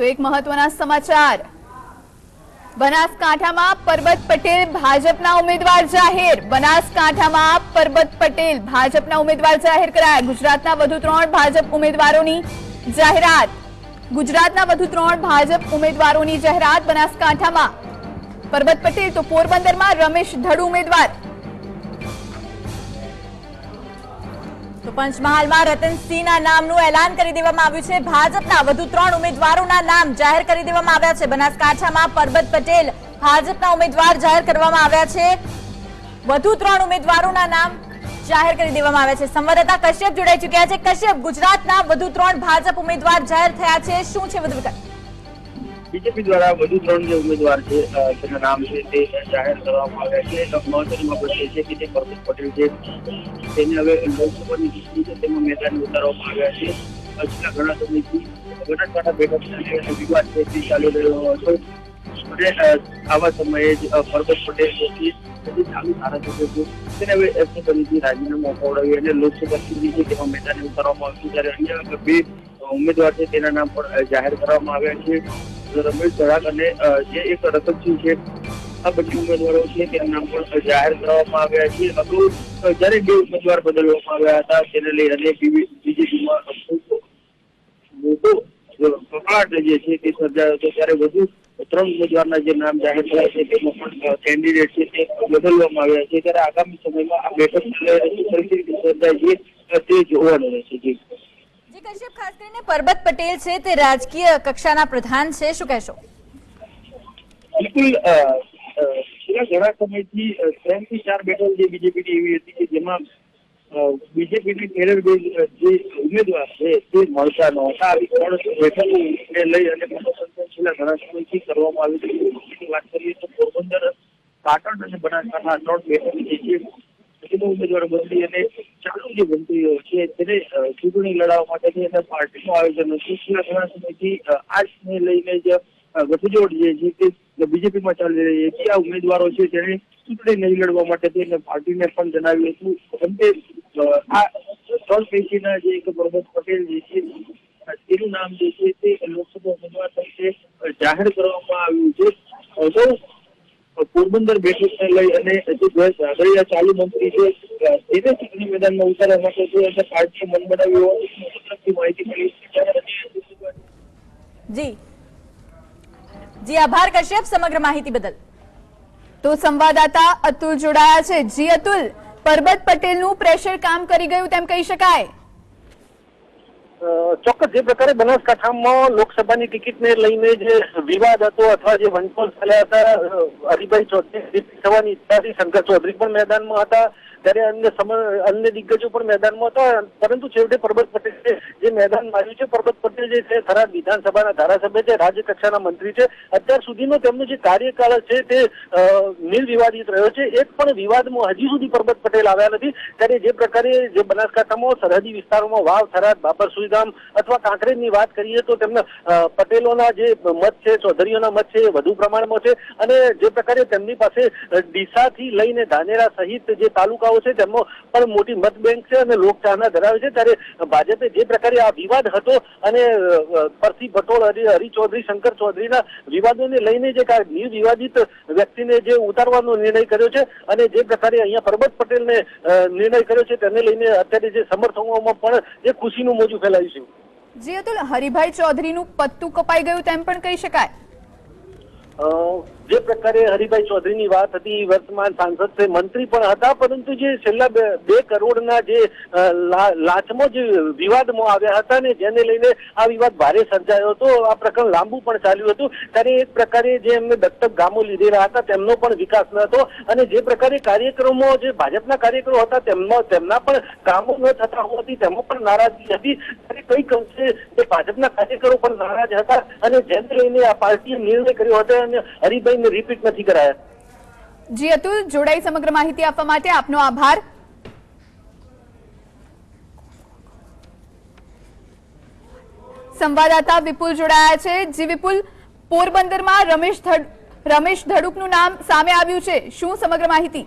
તો એક મહત્વના સમાચાર. બનાસકાંઠામાં પરબત પટેલ ભાજપના ઉમેદવાર જાહેર. બનાસકાંઠામાં પરબત પટેલ ભાજપના ઉમેદવાર જાહેર કરાયા. ગુજરાતના વધુ ત્રણ ભાજપ ઉમેદવારોની જાહેરાત. ગુજરાતના વધુ ત્રણ ભાજપ ઉમેદવારોની જાહેરાત બનાસકાંઠામાં. પરબત પટેલ તો પોરબંદરમાં રમેશ ધડુ ઉમેદવાર. તો પંચમહાલમાં રતનસિંહના નામનું એલાન કરી દેવામાં આવ્યું છે. ભાજપના વધુ ત્રણ ઉમેદવારોના નામ જાહેર કરી દેવામાં આવ્યા છે. બનાસકાંઠામાં પરબત પટેલ ભાજપના ઉમેદવાર જાહેર કરવામાં આવ્યા છે. વધુ ત્રણ ઉમેદવારોના નામ જાહેર કરી દેવામાં આવ્યા છે. સંવાદદાતા કશ્યપ જોડાઈ ચુક્યા છે. કશ્યપ, ગુજરાતના વધુ ત્રણ ભાજપ ઉમેદવાર જાહેર થયા છે. શું છે વધુ વિગત? બીજેપી દ્વારા વધુ ત્રણ જે ઉમેદવાર છે જેના નામ છે તે જાહેર કરવામાં આવ્યા છે. મહત્વની બાબત એ છે કે જે પરબત પટેલ છે તેને હવે લોકસભાની ચૂંટણી છે તેમાં મેદાન ઉતારવામાં આવ્યા છે. છેલ્લા ઘણા સમયથી બનાસકાંઠા બેઠકને વિવાદ છે તે ચાલી રહ્યો હતો. અને આવા સમયે જ અ, પરબત પટેલ જે હવે એમની ફરીથી રાજીનામું અપાવડાવી અને લોકસભા છે તેમાં મેદાન ઉતારવામાં આવ્યું છે ત્યારે અન્ય બે ઉમેદવાર છે તેના નામ પણ જાહેર કરવામાં આવ્યા છે. રમેશ ધડાક અને જે એક રતનસિંહ છે, આ બંને ઉમેદવારો છે, તેમના પણ જાહેર કરવામાં આવ્યા છે. અગાઉ જ્યારે બે ઉમેદવાર બદલવામાં આવ્યા હતા, તેને લઈ અને બીજેપીમાં મોટો કકળાટ જે છે, તે સર્જાયો હતો. ત્યારે વધુ ત્રણ ઉમેદવારના જે નામ જાહેર થયા છે, તેમાં પણ કેન્ડિડેટ છે, તે બદલવામાં આવ્યા છે. ત્યારે આગામી સમયમાં આ બેઠક પરિસ્થિતિ સર્જાય છે, તે જોવાનું રહેશે. છે જી કશ્યપ ખાસ કરીને પરબત પટેલ છે તે રાજકીય કક્ષાના પ્રધાન છે. શું કહેશો? બિલકુલ ઘણા સમયથી ત્રણથી ચાર બેઠક જે બીજેપીની એવી હતી કે જેમાં બીજેપીની કેરળ જે ઉમેદવાર છે તે મળતા નહોતા. આવી ત્રણ બેઠકોને લઈ અને મનોરંજન છેલ્લા ઘણા સમયથી કરવામાં આવ્યું છે. વાત કરીએ તો પોરબંદર, પાટણ અને બનાસકાંઠા ત્રણ બેઠક જે છે ઉમેદવાર બદલી અને ચાલુ જે મંત્રીઓ છે. તેને ચૂંટણી લડાવવા માટેની અને પાર્ટીનું આયોજન હતું. ઘણા સમયથી આજને લઈને જે ગઠજોડ જે છે તે બીજેપીમાં ચાલી રહી હતી આ ઉમેદવારો છે જેને ચૂંટણી નહીં લડવા માટે તેને પાર્ટીને પણ જણાવ્યું હતું. અંતે આ ત્રણ પૈકીના જે એક પ્રમોદ પટેલ જે છે તેનું નામ જે છે તે લોકસભા ઉમેદવાર તરીકે જાહેર કરવામાં આવ્યું છે. અગાઉ પોરબંદર બેઠકને લઈ અને જયેશ રાદડિયા ચાલુ મંત્રી છે તેને ચૂંટણી મેદાનમાં ઉતારવા માટે છે અને પાર્ટીએ મન બનાવ્યું હોવાની માહિતી મળી. જી. જી, આભાર કશ્યપ સમગ્ર માહિતી બદલ. તો સંવાદદાતા અતુલ જોડાયા છે. જી, અતુલ, પરબત પટેલનું પ્રેશર કામ કરી ગયું તેમ કહી શકાય. ચોક્કસ જે પ્રકારે બનાસકાંઠામાં લોકસભાની ટિકિટને લઈને જે વિવાદ હતો અથવા જે વંટોળ ચાલ્યા હતા હરિભાઈ ચૌધરી થવાની ઈચ્છાથી શંકર ચૌધરી પણ મેદાનમાં હતા. ત્યારે અન્ય અન્ય દિગ્ગજો પણ મેદાનમાં હતા, પરંતુ છેવટે પરબત પટેલે જે મેદાન માર્યું છે, પરબત પટેલ જે છે, થરાદ વિધાનસભાના ધારાસભ્ય છે રાજ્ય કક્ષાના મંત્રી છે. અત્યાર સુધીનો તેમનો જે કાર્યકાળ છે તે નિર્વિવાદિત રહ્યો છે. એક પણ વિવાદમાં હજી સુધી પરબત પટેલ આવ્યા નથી. ત્યારે જે પ્રકારે જે બનાસકાંઠામાં સરહદી વિસ્તારોમાં વાવ, થરાદ બાપર સુઈગામ અથવા કાંકરેજની વાત કરીએ તો તેમના પટેલોના જે મત છે, ચૌધરીઓના મત છે એ વધુ પ્રમાણમાં છે. અને જે પ્રકારે તેમની પાસે ડીસાથી લઈને ધાનેરા સહિત જે તાલુકાઓ છે તેમનો પણ મોટી મત બેંક છે અને લોકચાહના ધરાવે છે. ત્યારે ભાજપે જે પ્રકારે આ વિવાદ હતો અને પરસી ભટોળ હરિ ચૌધરી શંકર ચૌધરીના વિવાદોને લઈને જે નિર્વિવાદિત વ્યક્તિને જે ઉતારવાનો નિર્ણય કર્યો છે અને જે પ્રકારે અહીંયા પરબત પટેલને નિર્ણય કર્યો છે તેને લઈને અત્યારે જે સમર્થકોમાં પણ જે ખુશીનું મોજું ફેલાયું છે. જી અતુલ હરિભાઈ ચૌધરીનું પત્તું કપાઈ ગયું તેમ પણ કહી શકાય. જે પ્રકારે હરિભાઈ ચૌધરીની વાત હતી વર્તમાન સાંસદ છે, મંત્રી પણ હતા, પરંતુ જે છેલ્લા બે કરોડના જે લાચમો જે વિવાદમાં આવ્યા હતા ને જેને લઈને આ વિવાદ ભારે સર્જાયો હતો, આ પ્રકરણ લાંબુ પણ ચાલ્યું હતું. ત્યારે એક પ્રકારે જે એમને દત્તક ગામો લીધેલા હતા, તેમનો પણ વિકાસ ન હતો. અને જે પ્રકારે કાર્યક્રમો, જે ભાજપના કાર્યકરો હતા, તેમનો, તેમના પણ કામો ન થતા હોવાથી તેમાં પણ નારાજગી હતી. ત્યારે કંઈક અંશે જે ભાજપના કાર્યકરો પણ નારાજ હતા. અને જેને લઈને આ પાર્ટીએ નિર્ણય કર્યો હતો અને હરિભાઈને રિપીટ નથી કરાયા. જી, અતુલ, જોડાઈ સમગ્ર માહિતી આપવા માટે આપનો આભાર. સંવાદદાતા વિપુલ જોડાયા છે. જી, વિપુલ, પોરબંદરમાં રમેશ રમેશ ધડુકનું નામ સામે આવ્યું છે. શું સમગ્ર માહિતી?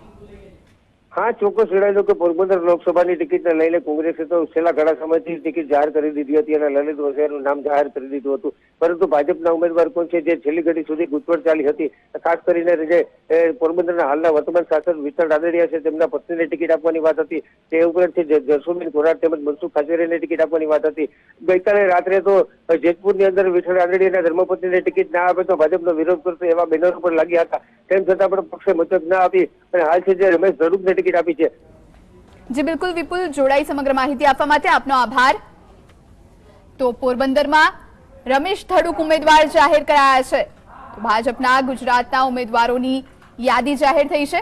હા, ચોક્કસ જણાવી દઉં કે પોરબંદર લોકસભાની ટિકિટને લઈને કોંગ્રેસે તો છેલ્લા ઘણા સમયથી ટિકિટ જાહેર કરી દીધી હતી અને લલિત વસેરનું નામ જાહેર કરી દીધું હતું. પરંતુ ભાજપના ઉમેદવાર કોણ છે જે છેલ્લી ઘડી સુધી ગૂંચવણ ચાલી હતી? ખાસ કરીને જે પોરબંદરના હાલના વર્તમાન શાસક વિઠ્ઠલ રાદડિયા છે, તેમના પત્નીને ટિકિટ આપવાની વાત હતી. તે ઉપરાંત જસુબેન કોરાટ તેમજ મનસુખ ખાચરિયાને ટિકિટ આપવાની વાત હતી. ગઈકાલે રાત્રે તો જેતપુરની અંદર વિઠ્ઠલ રાદડિયાના ધર્મપત્નીને ટિકિટ ના આપે તો ભાજપનો વિરોધ કરતો એવા બેનરો પર લાગ્યા હતા. તેમ છતાં પણ પક્ષે મદદ ના આપી અને હાલ છે જે રમેશ ધડુકને ટિકિટ આપી છે. જી, બિલકુલ વિપુલ, જોડાઈ સમગ્ર માહિતી આપવા માટે આપનો આભાર. તો પોરબંદરમાં રમેશ ધડુક ઉમેદવાર જાહેર કરાયા છે. ભાજપના ગુજરાતના ઉમેદવારોની યાદી જાહેર થઈ છે.